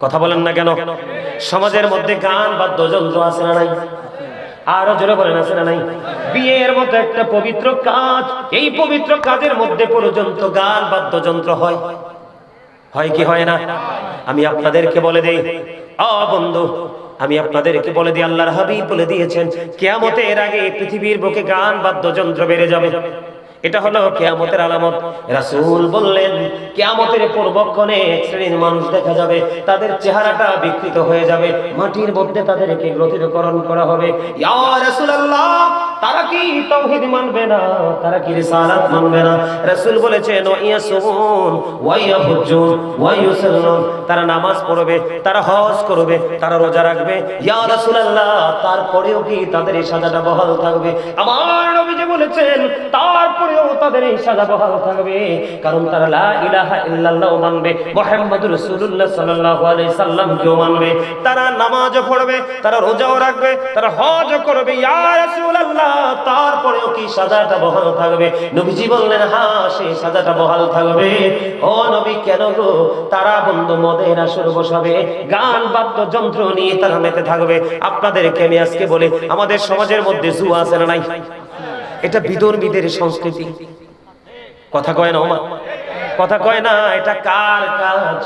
কথা বলেন না কেন? সমাজের মধ্যে গান বাদ্যযন্ত্র আছে না নাই? আরও জোরে বলেন, আছে না নাই? বিয়ের মতো একটা পবিত্র কাজ, এই পবিত্র কাজের মধ্যে পর্যন্ত গান বাদ্যযন্ত্র হয়। হয় কি হয় না? আমি আপনাদেরকে বলে দেই অ বন্ধু, আমি আপনাদেরকে বলে দিই, আল্লাহর হাবিব বলে দিয়েছেন, কেয়ামতের আগে পৃথিবীর বুকে গান বাদ্যযন্ত্র বেড়ে যাবে। এটা হলো কেয়ামতের আলামত। রাসূল বললেন, কেয়ামতের পূর্বক্ষণে এক শ্রেণির মানুষ দেখা যাবে, তাদের চেহারাটা বিকৃত হয়ে যাবে, মাটির মধ্যে তাদেরকে গ্রথিতকরণ করা হবে। ইয়া রাসূলুল্লাহ তারা কি মানবে না? তারা কি রিসালাত মানবে না? রাসূল বলেছেন ওয়াইয়ুসাল্লুন তারা নামাজ পড়বে, তারা হজ করবে, তারা রোজা রাখবে। ইয়া রাসূলুল্লাহ, তারপরেও কি তাদের এই সাজাটা বহাল থাকবে? আমার নবী যে বলেছেন, তারপরেও তাদের এই সাজা বহাল থাকবে। কারণ তারা লা ইলাহা ইল্লাল্লাহ মানবে, মুহাম্মদুর রাসূলুল্লাহ সাল্লাল্লাহু আলাইহি সাল্লামকেও মানবে। তারা নামাজও পড়বে, তারা রোজাও রাখবে, তারা হজও করবে। ইয়া রাসূলুল্লাহ তারপরেও কি সাজাটা বহাল থাকবে? নবীজি বললেন হ্যাঁ সেই সাজাটা বহাল থাকবে। ও নবী, কেন গো? তারা বন্ধু মদের আসর বসাবে, গান নিয়ে তারা মেতে থাকবে। আপনাদেরকে আমি আজকে আমাদের সমাজের মধ্যে আছে না নাই? এটা সংস্কৃতি। কথা কয় না, ওমা? কথা কয় না, এটা কার কাজ?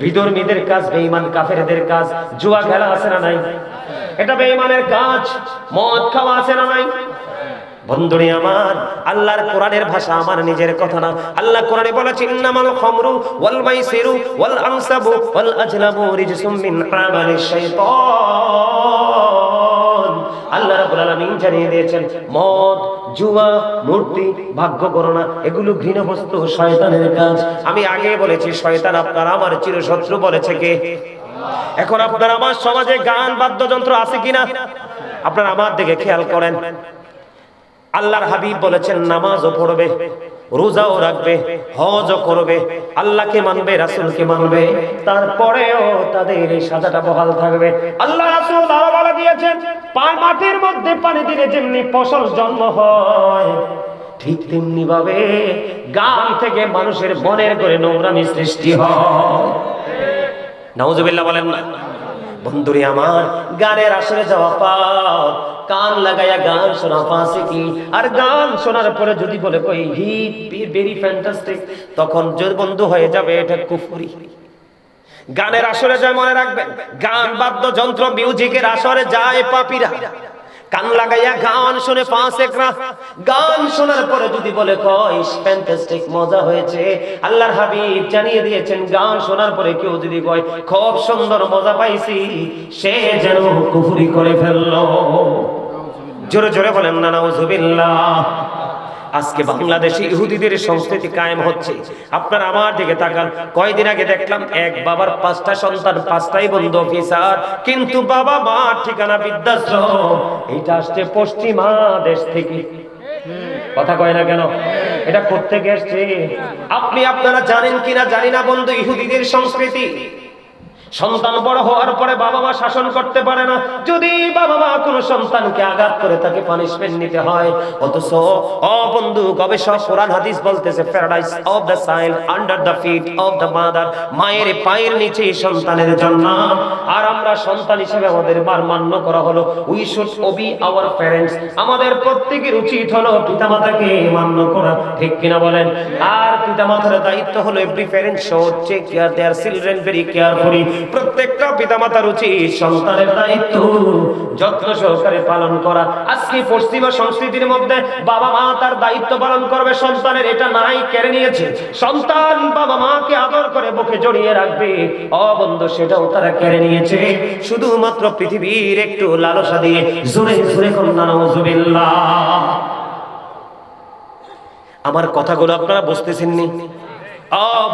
বিদর্মীদের কাজ, বেঈমান কাফেরদের কাজ। জুয়া খেলা আছে না নাই? এটা বেঈমানের কাজ। মদ খাওয়া আছে না নাই? বন্ধুরে আমার, আল্লাহর কোরআনের ভাষা আমার নিজের কথা না। আল্লাহ কোরআনে বলেছে, ইন্নামাল খামরু ওয়াল মাইসিরু ওয়াল আনসাবু ওয়াল আজলামু রিজসুম মিন আমালিশ শাইতান। আল্লাহ রাব্বুল আলামিন জানিয়ে দিয়েছেন, মদ, জুয়া, মূর্তি, ভাগ্য গণনা এগুলো ঘৃণ বস্তু শয়তানের কাজ। আমি আগে বলেছি, শয়তান আপনার আমার চিরশত্রু বলেছে কে? এখন আপনার আমার সমাজে গান, বাদ্যযন্ত্র আছে কিনা? আপনার আমার দিকে খেয়াল করেন। আল্লাহর হাবিব বলেছেন, নামাজও পড়বে, রোজাও রাখবে, হজও করবে, আল্লাহকে মানবে, রাসূলকে মানবে, তারপরেও তাদের এই সাজাটা বহাল থাকবে। আল্লাহ রাসূল বলে দিয়েছেন পান মাটির মধ্যে পানি দিলে যেমনি ফসল জন্ম হয়, ঠিক তেমনি ভাবে গান থেকে মানুষের মনের করে নোংরামি সৃষ্টি হয়। নাউজুবিল্লাহ বলেন না। বন্ধুরে আমার, গানের আসরে যাওয়া পাপ কান লাগাইয়া গান শোনা পাশে কি আর গান শোনার পরে যদি বলে কই হি ভেরি ফ্যান্টাস্টিক তখন যদি বন্ধু হয়ে যাবে, এটা কুফুরি। গানের আসরে যায় মনে রাখবেন। গান বাদ্য যন্ত্র মিউজিকের আসরে যায় পাপিরা। কান লাগাইয়া গান শুনে পাঁচ একরা গান শোনার পরে যদি বলে, কয় ফ্যান্টাস্টিক মজা হয়েছে। আল্লাহর হাবিব জানিয়ে দিয়েছেন, গান শোনার পরে কেউ যদি কয়, খুব সুন্দর মজা পাইছি, সে যেন কুফুরি করে ফেলল। জোরে জোরে বলেন না নাউজুবিল্লাহ আজকে বাংলাদেশে ইহুদিদের সংস্কৃতি কায়েম হচ্ছে। আপনার আমার দিকে তাকান। কয়দিন আগে দেখলাম এক বাবার পাঁচটা সন্তান, পাঁচটাই বন্ধু অফিসার, কিন্তু বাবা মা ঠিকানা বৃদ্ধাশ্রম। এইটা আসছে পশ্চিমা দেশ থেকে। কথা কয় না কেন? এটা করতে গেছে আপনি আপনারা জানেন কিনা জানি না বন্ধু, ইহুদিদের সংস্কৃতি। সন্তান বড় হওয়ার পরে বাবা মা শাসন করতে পারে না। যদি বাবা মা কোনো সন্তানকে আঘাত করে তাকে পানিশমেন্ট নিতে হয়, অথচ, ও বন্ধু, গবেষক, কোরআন, হাদিস বলতেছে paradise of the child under the feet of the mother মায়ের পায়ের নিচে সন্তানের জন্য আর আমরা সন্তান হিসেবে আমাদের বার মান্য করা হলো। We should obey our parents আমাদের প্রত্যেকের উচিত হলো পিতামাতাকে মান্য করা। ঠিক কিনা বলেন? আর পিতামাতার দায়িত্ব হলো every parent should take care their children very carefully প্রত্যেকটা পিতামাতার উচিত সন্তানের দায়িত্ব যত্ন সহকারে পালন করা। আজকে পশ্চিমা সংস্কৃতির মধ্যে বাবা মা তার দায়িত্ব পালন করবে, সন্তানের এটা নাই কেড়ে নিয়েছে। সন্তান বাবা মাকে আদর করে বুকে জড়িয়ে রাখবে। অবন্ধ সেটাও তারা কেড়ে নিয়েছে। শুধুমাত্র পৃথিবীর একটু লালসা দিয়ে জোরে জোরে কন্যা নজুবিল্লাহ আমার কথাগুলো আপনারা বুঝতেছেন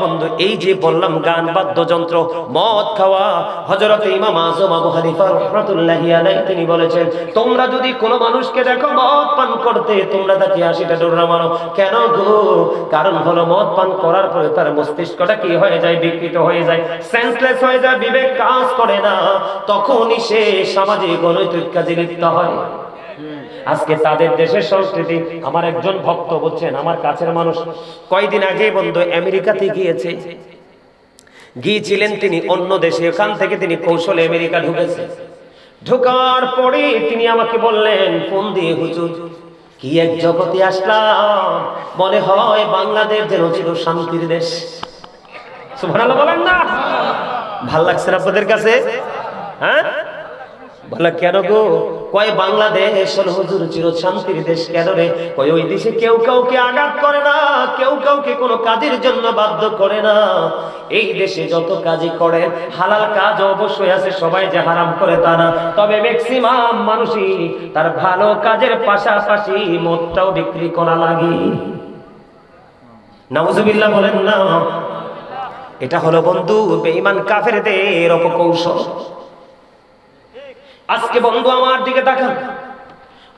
বন্ধু, এই যে বললাম গান, বাদ্যযন্ত্র, মদ খাওয়া ইমাম আযম আবু হানিফা রাহমাতুল্লাহি আলাইহি তিনি বলেছেন, তোমরা যদি কোনো মানুষকে দেখো মদ পান করতে, তোমরা তাকে আশিটা ডোরা মারো। কেন গো? কারণ হলো মদ পান করার পরে তার মস্তিষ্কটা কি হয়ে যায়? বিকৃত হয়ে যায় সেন্সলেস হয়ে যায়, বিবেক কাজ করে না। তখনই সে সামাজিক অনৈতিক কাজে লিপ্ত হয়। আজকে তাদের দেশের সংস্কৃতি, আমার একজন ভক্ত বলছেন, আমার কাছের মানুষ কয়দিন আগে বন্ধু আমেরিকাতে গিয়েছে। গিয়েছিলেন তিনি অন্য দেশে, ওখান থেকে তিনি কৌশলে আমেরিকা ঢুকেছে। ঢোকার পরে তিনি আমাকে বললেন, ফোন দিয়ে, হুজুর, কি এক জগতে আসলাম? মনে হয় বাংলাদেশ যেন ছিল শান্তির দেশ। সুবহানাল্লাহ বলেন না। ভালো লাগছে আপনাদের কাছে? হ্যাঁ? বলে, কেন গো? কয় বাংলাদেশ হলো হুজুর চির শান্তির দেশ, কেন রে? কয় ওই দেশে কেউ কাউকে আঘাত করে না, কেউ কাউকে কোনো কাজের জন্য বাধ্য করে না। এই দেশে যত কাজই করে হালাল কাজ অবশ্যই আছে, সবাই যে হারাম করে তা না। তবে ম্যাক্সিমাম মানুষই তার ভালো কাজের পাশাপাশি মদটাও বিক্রি করা লাগে। নাউজুবিল্লাহ বলেন না, এটা হলো বন্ধু, বেঈমান কাফেরদের অপকৌশল। আজকে বন্ধু আমার দিকে তাকান।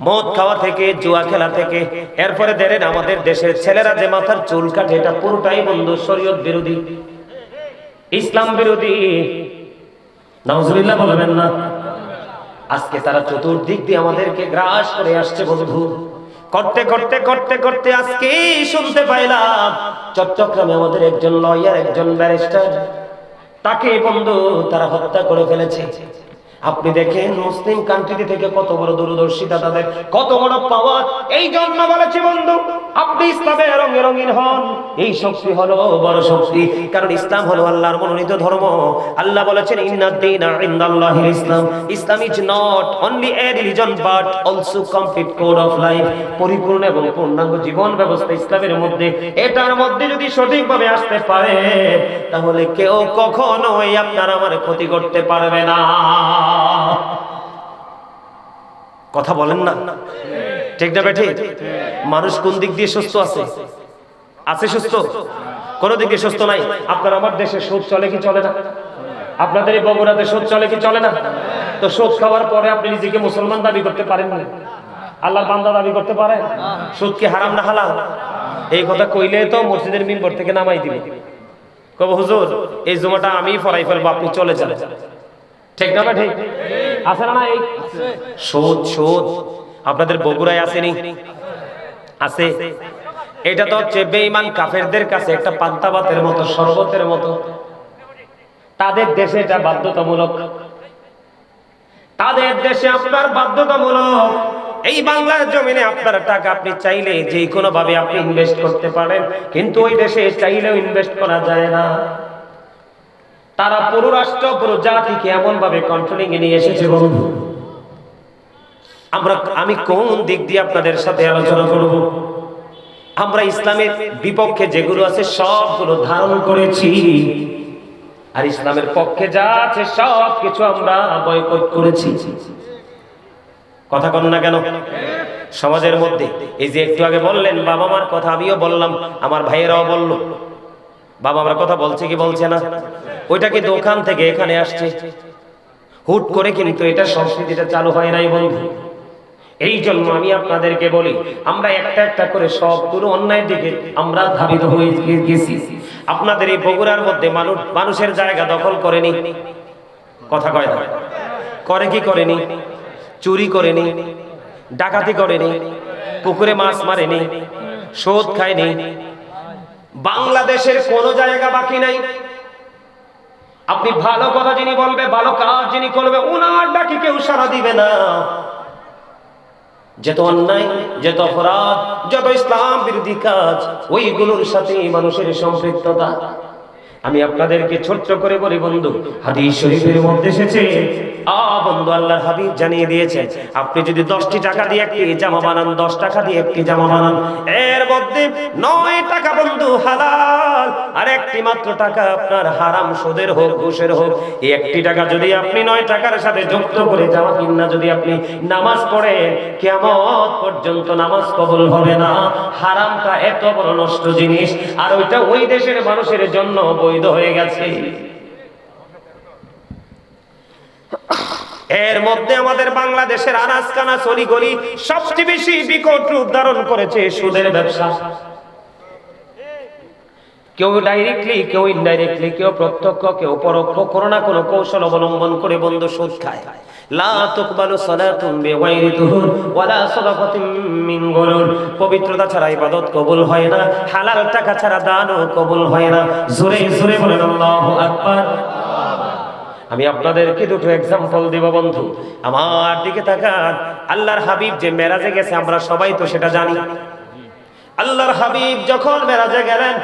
মদ খাওয়া থেকে, জুয়া খেলা থেকে, এরপরে দেখেন আমাদের দেশের ছেলেরা যে মাথার চুল কাটে, এটা পুরোটাই বন্ধু শরীয়ত বিরোধী। ইসলাম বিরোধী। নাউজুবিল্লাহ বলবেন না। আজকে তারা চতুর্দিক দিয়ে আমাদেরকে গ্রাস করে আসছে বন্ধু। করতে করতে করতে করতে আজকে শুনতে পাইলাম, চট্টগ্রামে আমাদের একজন লয়ার, একজন ব্যারিস্টার, তাকে বন্ধু তারা হত্যা করে ফেলেছে। আপনি দেখেন মুসলিম কান্ট্রি থেকে কত বড় দূরদর্শিতা তাদের কত বড় পাওয়ার এই জন্য বলেছে বন্ধু, আপনি ইসলামের রঙে রঙিন হন। এই শক্তি হলো বড় শক্তি, কারণ ইসলাম হলো আল্লাহর মনোনীত ধর্ম। আল্লাহ বলেছেন ইন্নাদ্দিন ইনদাল্লাহিল ইসলাম। Islam is not only a religion but also complete code of life পরিপূর্ণ এবং পূর্ণাঙ্গ জীবন ব্যবস্থা ইসলামের মধ্যে। এটার মধ্যে যদি সঠিকভাবে আসতে পারে, তাহলে কেউ কখনোই আপনার আমার ক্ষতি করতে পারবে না। কথা বলেন না। ঠিক না বেঠে? মানুষ কোন দিক দিয়ে সুস্থ আছে? আছে সুস্থ? কোন দিক সুস্থ নাই। আপনার আমার দেশে সুদ চলে কি চলে না? আপনাদের এই বগুড়াতে সুদ চলে কি চলে না? তো সুদ খাওয়ার পরে আপনি নিজেকে মুসলমান দাবি করতে পারেন না। আল্লাহর বান্দা দাবি করতে পারেন সুদ কি হারাম না হালাল? এই কথা কইলে তো মসজিদের মিনবর থেকে নামাই দিবে। কব, হুজুর, এই জমাটা আমি ফরাই ফেলব আপনি চলে যান ঠিক না ঠিক? আছে না এই সুদ সুদ আপনাদের বগুড়ায় আসেনি আছে। এটা তো হচ্ছে বেঈমান কাফেরদের কাছে একটা পান্তা ভাতের মতো, শরবতের মতো। তাদের দেশে এটা বাধ্যতামূলক। তাদের দেশে আপনার বাধ্যতামূলক। এই বাংলার জমিনে আপনার টাকা আপনি চাইলে যে কোনো ভাবে আপনি ইনভেস্ট করতে পারেন। কিন্তু ওই দেশে চাইলেও ইনভেস্ট করা যায় না। তারা পুরো পুরো জাতিকে এমন ভাবে কন্ট্রোলিং এ নিয়ে এসেছে বন্ধু। আমরা, আমি কোন দিক দিয়ে আপনাদের সাথে আলোচনা করব? আমরা ইসলামের বিপক্ষে যেগুলো আছে সবগুলো ধারণ করেছি। আর ইসলামের পক্ষে যা আছে সব কিছু আমরা বয়কট করেছি। কথা কন না কেন? সমাজের মধ্যে, এই যে একটু আগে বললেন বাবা মার কথা আমিও বললাম, আমার ভাইয়েরাও বলল। বাবা আমার কথা বলছে কি বলছে না? ওইটা কিন্তু ওখান থেকে এখানে আসছে। হুট করে কিন্তু এটা সংস্কৃতিটা চালু হয় নাই বন্ধু। এই জন্য আমি আপনাদেরকে বলি, আমরা একটা একটা করে সবগুলো অন্যায় দিকে আমরা ধাবিত হয়ে গেছি। আপনাদের এই বগুড়ার মধ্যে মানুষ মানুষের জায়গা দখল করেনি। কথা কয় না। করে কি করেনি? চুরি করেনি। ডাকাতি করেনি। পুকুরে মাছ মারেনি। শোধ খায়নি। বাংলাদেশের কোনো জায়গা বাকি নাই। আপনি ভালো কথা যিনি বলবে, ভালো কাজ যিনি করবে, উনার ডাকি কেউ সারা দিবে না। যত অন্যায়, যত অপরাধ, যত ইসলাম বিরোধী কাজ, ওইগুলোর সাথে মানুষের সম্পৃক্ততা। আমি আপনাদেরকে ছোট্ট করে বলি, বন্ধু, হাদিস শরীফের মধ্যে এসেছে বন্ধু, আল্লাহর হাবিব জানিয়ে দিয়েছে, আপনি যদি দশটি টাকা দিয়ে একটি জামা বানান, দশ টাকা দিয়ে একটি জামা বানান, এর মধ্যে নয় টাকা, বন্ধু, হালাল। আর একটি মাত্র টাকা আপনার হারাম সুদের হোক, ঘুষের হোক একটি টাকা যদি আপনি নয় টাকার সাথে যুক্ত করে জামা কিনা যদি আপনি নামাজ পড়েন কেমন পর্যন্ত নামাজ কবল হবে না। হারামটা এত বড় নষ্ট জিনিস, আর ওইটা ওই দেশের মানুষের জন্য বৈধ হয়ে গেছে। এর মধ্যে আমাদের বাংলাদেশের আনাজ কানা গলি সবচেয়ে বেশি বিকট রূপ ধারণ করেছে সুদের ব্যবসা। কেউ ডাইরেক্টলি কেউ ইনডাইরেক্টলি কেউ প্রত্যক্ষ, কেউ পরোক্ষ, কোনো না কোনো কৌশল অবলম্বন করে বন্ধু সুদ খায়। পবিত্রতা ছাড়া ইবাদত কবুল হয় না, হালাল টাকা ছাড়া দানও কবুল হয় না। জোরে জোরে বলেন, আল্লাহু আকবার। আমি আপনাদেরকে দুটো এক্সাম্পল দেব, বন্ধু। আমার দিকে তাকান। আল্লাহর হাবিব যে মেরাজে গেছে, আমরা সবাই তো সেটা জানি। আল্লাহর হাবিব যখন মেরাজে গেলেন,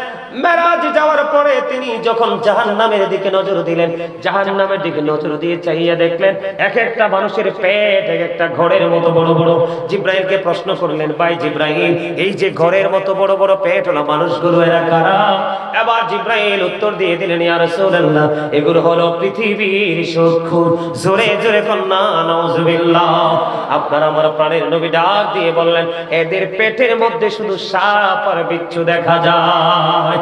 মেরাজ যাওয়ার পরে তিনি যখন জাহান্নামের দিকে নজর দিলেন, জাহান্নামের দিকে নজর দিয়ে চাইয়া দেখলেন এক একটা মানুষের পেট এক একটা ঘরের মতো বড় বড়। জিব্রাইলকে প্রশ্ন করলেন, ভাই জিব্রাইল, এই যে ঘরের মতো বড় বড় পেট হলো মানুষগুলো, এরা কারা? এবার জিব্রাইল উত্তর দিয়ে দিলেন, ইয়া রাসূলুল্লাহ, এগুলো হলো পৃথিবীর চক্ষু জোরে জোরে কন্যা, নাউজুবিল্লাহ। আপনার আমার প্রাণের নবী ডাক দিয়ে বললেন, এদের পেটের মধ্যে শুধু সাপ বিচ্ছু দেখা যায়।